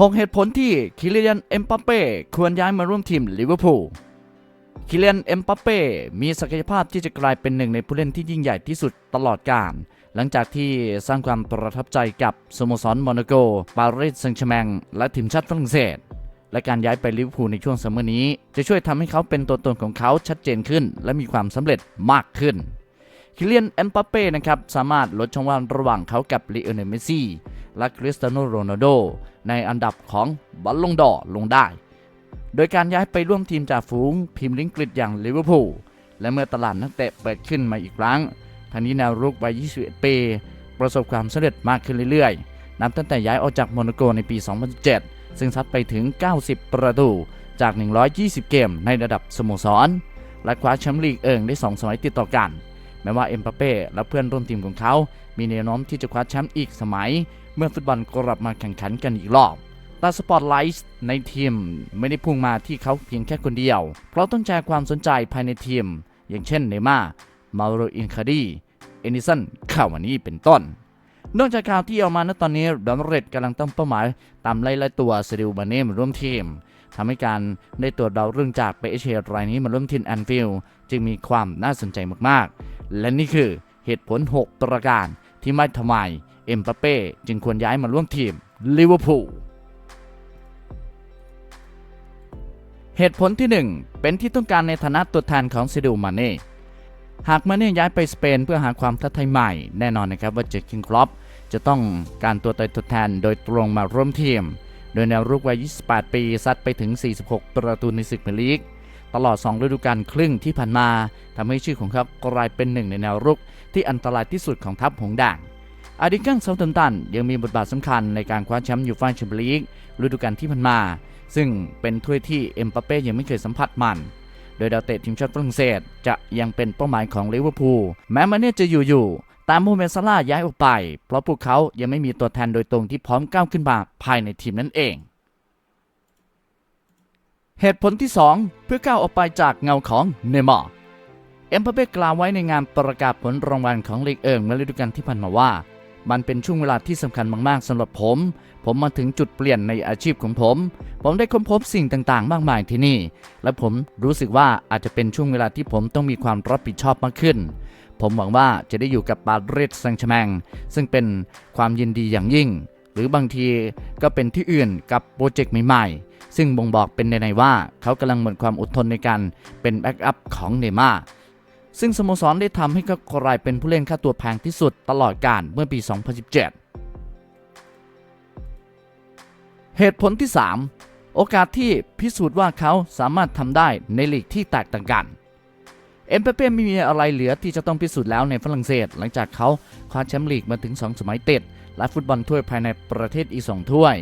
6 เหตุผลที่คิเลียนเอ็มปัปเป้ควรย้ายมาร่วมทีมลิเวอร์พูลคิเลียนเอ็มปัปเป้มีศักยภาพที่จะกลายเป็นหนึ่งในผู้เล่นที่ยิ่งใหญ่ที่สุดตลอดกาลหลังจากที่สร้างความประทับใจกับสโมสรโมนาโก ปารีสแซงต์แชร์แมงและทีมชาติฝรั่งเศส และการย้ายไปลิเวอร์พูลในช่วงซัมเมอร์นี้ จะช่วยทำให้เขาเป็นตัวตนของเขาชัดเจนขึ้น และมีความสำเร็จมากขึ้นคิเลียนเอ็มปัปเป้นะครับสามารถลดช่องว่างระหว่างเขากับลีโอเนลเมสซี่ และคริสเตียโนโรนัลโดในอันดับของบอลลงดอลงได้ โดยการย้ายไปร่วมทีมจากฝูงพรีเมียร์ลิงกฤษอย่างลิเวอร์พูลและเมื่อตลาดนักเตะเปิดขึ้นมาอีกครั้งทางนี้แนวรุกวัย 21 ปี ประสบความสำเร็จมากขึ้นเรื่อยๆ นับตั้งแต่ย้ายออกจากโมนาโกในปี 2007ซึ่งซัดไปถึง 90 ประตูจาก 120 เกมในระดับสโมสร และคว้าแชมป์ลีกเอิงได้ 2 สมัยติดต่อกัน แม้ว่าเอ็มบัปเป้และเพื่อนร่วมทีมของเขา มีแนวโน้มที่จะคว้าแชมป์อีกสมัย เมื่อฟุตบอลกลับมาแข่งขันกันอีกรอบแต่สปอตไลท์ในทีมไม่ได้พุ่งมาที่เขาเพียงแค่คนเดียว เพราะต้องแชร์ความสนใจภายในทีม อย่างเช่นเนม่าร์มาโรอินคาดีเอนิสันคาวานีเป็นต้น นอกจากข่าวที่ออกมาณตอนนี้ดัมเรดกำลังตั้งเป้าหมาย ตามไล่ไล่ตัวเซดิลบาเน่มาร่วมทีมทำให้การได้ตัวดาวรุ่งจากเปเชรายนี้มาร่วมทีมแอนฟิลจึงมีความน่าสนใจมากๆ และนี่คือเหตุผล 6 ประการที่ไม่ทำไม เอ็มบัปเป้จึงควรย้ายมาร่วมทีมลิเวอร์พูลเหตุผลที่ 1 เป็นที่ต้องการในฐานะตัวแทนของซิดูมาเน่หากมาเน่ย้ายไปสเปนเพื่อหาความท้าทายใหม่ แน่นอนนะครับว่าเจอคิงครอปจะต้องการตัวตตัวแทนโดยตรงมาร่วมทีม โดยแนวรุกวัย 28 ปี ซัดไปถึง 46 ประตูในศึกเมลีก ตลอด 2 ฤดูกาลครึ่งที่ผ่านมาทำให้ชื่อของเขากลายเป็นหนึ่งในแนวรุกที่อันตรายที่สุดของทัพหงส์แดง อาดิกังเซาท์แฮมตันยังมีบทบาทสำคัญในการคว้าแชมป์ยูฟ่าแชมเปี้ยนลีกฤดูกาลที่ผ่านมา ซึ่งเป็นถ้วยที่เอ็มบัปเป้ยังไม่เคยสัมผัสมัน โดยดาวเตะทีมชาติฝรั่งเศสจะยังเป็นเป้าหมายของลิเวอร์พูลแม้มันเนี่ยจะอยู่อยู่แต่โมเมนต์ซาร่าย้ายออกไป เพราะพวกเขายังไม่มีตัวแทนโดยตรงที่พร้อมก้าวขึ้นมาภายในทีมนั่นเอง เหตุผลที่ 2 เพื่อก้าวออกไปจากเงาของเนมาร์เอ็มบัปเป้กล่าวไว้ในงานประกาศผลรางวัลของลีกเอิงเมื่อฤดูกาลที่ผ่านมาว่า มันเป็นช่วงเวลาที่สำคัญมากๆสำหรับผม ผมมาถึงจุดเปลี่ยนในอาชีพของผม ผมได้ค้นพบสิ่งต่างๆ มากมายที่นี่ และผมรู้สึกว่าอาจจะเป็นช่วงเวลาที่ผมต้องมีความรับผิดชอบมากขึ้น ผมหวังว่าจะได้อยู่กับปารีสแซงชแมง ซึ่งเป็นความยินดีอย่างยิ่ง หรือบางทีก็เป็นที่อื่นกับโปรเจกต์ใหม่ๆ ซึ่งบ่งบอกเป็นในๆว่า เขากำลังหมดความอดทนในการเป็นแบ็กอัพของเนย์มา ซึ่งสโมสรได้ทำให้เขากลายเป็นผู้เล่นค่าตัวแพงที่สุดตลอดกาลเมื่อปี 2017 เหตุผลที่ 3 โอกาสที่พิสูจน์ว่าเขาสามารถทำได้ในลีกที่แตกต่างกันเอ็มเปเป้ไม่มีอะไรเหลือที่จะต้องพิสูจน์แล้วในฝรั่งเศส หลังจากเขาคว้าแชมป์ลีกมาถึง 2 สมัยติด และฟุตบอลถ้วยภายในประเทศอีก 2 ถ้วย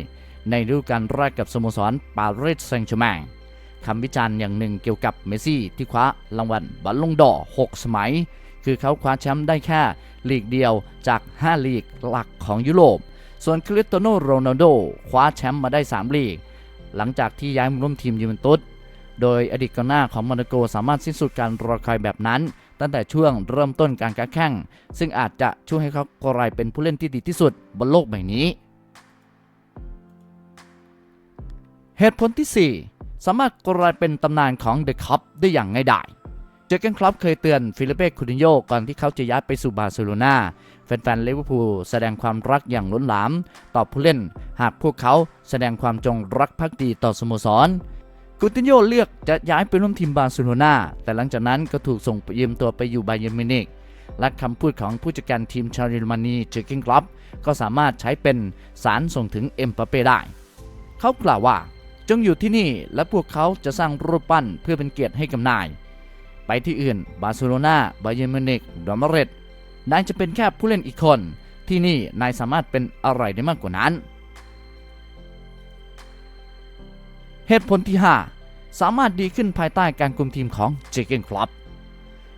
ในฤดูกาลแรกกับสโมสรปารีสแซงต์แชร์แมง คำวิจารณ์อย่างหนึ่งเกี่ยวกับเมสซี่ที่คว้ารางวัลบอลลงดอ6สมัย คือเขาคว้าแชมป์ได้แค่ลีกเดียวจาก 5 ลีกหลักของยุโรป ส่วนคริสเตียโนโรนัลโดคว้าแชมป์มาได้ 3 ลีก หลังจากที่ย้ายมาร่วมทีมยูเวนตุสโดยอดีตกองหน้าของโมนาโกสามารถสิ้นสุดการรอคอยแบบนั้น ตั้งแต่ช่วงเริ่มต้นการแข่งซึ่งอาจจะช่วยให้เขากลายเป็นผู้เล่นที่ดีที่สุดบนโลกใบนี้ เหตุผลที่ 4 สามารถกลายเป็นตำนานของเดอะคัพได้อย่างง่ายดายเจอเกนคลับเคยเตือนฟิลิเป้คูตินโยก่อนที่เขาจะย้ายไปสู่บาร์เซโลนาแฟนๆลิเวอร์พูลแสดงความรักอย่างล้นหลาม ต่อผู้เล่น หากพวกเขาแสดงความจงรักภักดีต่อสโมสรกูตินโยเลือกจะย้ายไปร่วมทีมบาร์เซโลนาแต่หลังจากนั้นก็ถูกส่งไปยืมตัวไปอยู่ไบเยร์มินิกและคำพูดของผู้จัดการทีมชาวเยอรมนีเจอร์เกนคลับก็สามารถใช้เป็นสารส่งถึงเอ็มปาเป้ได้ เขากล่าวว่า จงอยู่ที่นี่และพวกเขาจะสร้างรูปปั้นเพื่อเป็นเกียรติให้กับนาย ไปที่อื่นบาร์เซโลนาไบเยร์มินิกดอมเรตนายจะเป็นแค่ผู้เล่นอีกคน ที่นี่นายสามารถเป็นอะไรได้มากกว่านั้น เหตุผลที่ 5 สามารถดีขึ้นภายใต้การคุมทีมของเจเกนคลับ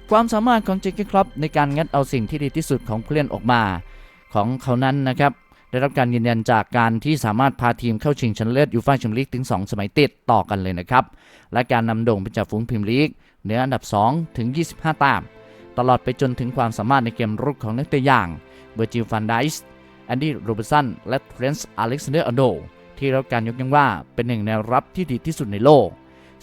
ความสามารถของเจเกนคลับในการงัดเอาสิ่งที่ดีที่สุดของผู้เล่นออกมา ของเขานั้นนะครับ ได้รับการยืนยันจากการที่สามารถพาทีมเข้าชิงชนะเลิศยูฟ่าแชมเปี้ยนลีกถึง 2 สมัยติดต่อกันเลยนะครับ และการนำโด่งเป็นจ่าฝูงพรีเมียร์ลีกเหนืออันดับ 2 ถึง 25ต้มตลอดไปจนถึงความสามารถในเกมรุกของนักเตะอย่างเบอร์จิลฟันไดส์แอนดี้โรเบร์สันและเทรนส์อเล็กซานเดอร์อันโดที่รับการยกย่องว่าเป็นหนึ่งในรับที่ดีที่สุดในโลก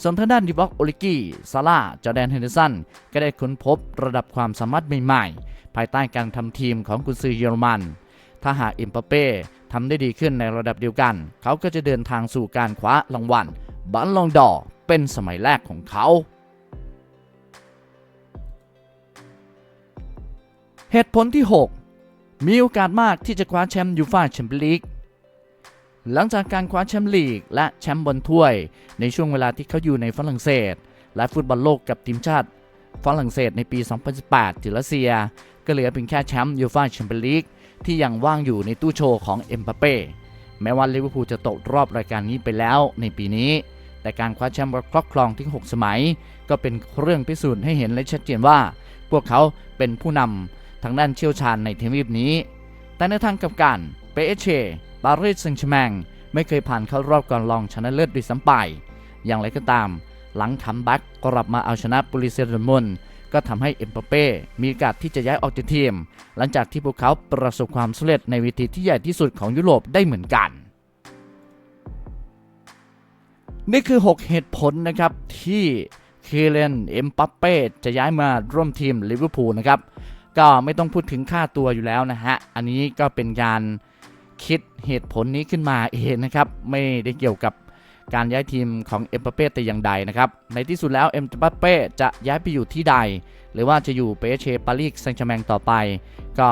ส่วนทางด้านดิบ็อกโอลิกี้ซาร่าจอแดนเฮนเดอร์สันก็ได้ค้นพบระดับความสามารถใหม่ๆ ภายใต้การทำทีมของกุนซือเยอรมัน ถ้าหากเอ็มปาเป้ทำได้ดีขึ้นในระดับเดียวกัน เขาก็จะเดินทางสู่การคว้ารางวัลบัลลองดอร์เป็นสมัยแรกของเขาเหตุผลที่ 6 มีโอกาสมากที่จะคว้าแชมป์ยูฟ่าแชมเปี้ยนลีก หลังจากการคว้าแชมป์ลีกและแชมป์บอลถ้วย ในช่วงเวลาที่เขาอยู่ในฝรั่งเศส และฟุตบอลโลกกับทีมชาติฝรั่งเศสในปี 2018ที่รัสเซีย ก็เหลือเพียงแค่แชมป์ยูฟ่าแชมเปี้ยนลีก ที่ยังว่างอยู่ในตู้โชว์ของเอ็มบัปเป้แม้ว่าลิเวอร์พูลจะตกรอบรายการนี้ไปแล้วในปีนี้ แต่การคว้าแชมป์ครอบครองถึง6สมัย ก็เป็นเรื่องพิสูจน์ให้เห็นและชัดเจนว่า พวกเขาเป็นผู้นำทางด้านเชี่ยวชาญในทวีปนี้ แต่ในทางกับกันเปเอเชปารีสแซงต์แชร์แมงไม่เคยผ่านเข้ารอบก่อนรองชนะเลิศด้วยซ้ำไปอย่างไรก็ตาม หลังคัมแบ็กกลับมาเอาชนะปุริเซดอร์มุน ก็ทำให้เอ็มบัปเป้มีโอกาสที่จะย้ายออกจากทีม หลังจากที่พวกเขาประสบความสำเร็จในเวทีที่ใหญ่ที่สุดของยุโรปได้เหมือนกัน นี่คือ 6 เหตุผลนะครับที่เคเลนเอ็มปัปเป้จะย้ายมาร่วมทีมลิเวอร์พูลนะครับ ก็ไม่ต้องพูดถึงค่าตัวอยู่แล้วนะฮะ อันนี้ก็เป็นการคิดเหตุผลนี้ขึ้นมาเองนะครับ ไม่ได้เกี่ยวกับ การย้ายทีมของเอ็มปัปเป้แต่อย่างใดนะครับ ในที่สุดแล้วเอ็มปัปเป้จะย้ายไปอยู่ที่ใด หรือว่าจะอยู่เปเชปารีสแซงต์แชร์แมงต่อไป ก็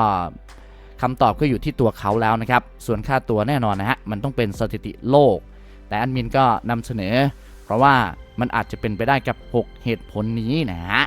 คำตอบก็อยู่ที่ตัวเขาแล้วนะครับ ส่วนค่าตัวแน่นอนนะฮะ มันต้องเป็นสถิติโลก แต่อันมินก็นำเสนอ เพราะว่ามันอาจจะเป็นไปได้กับ 6 เหตุผลนี้นะฮะ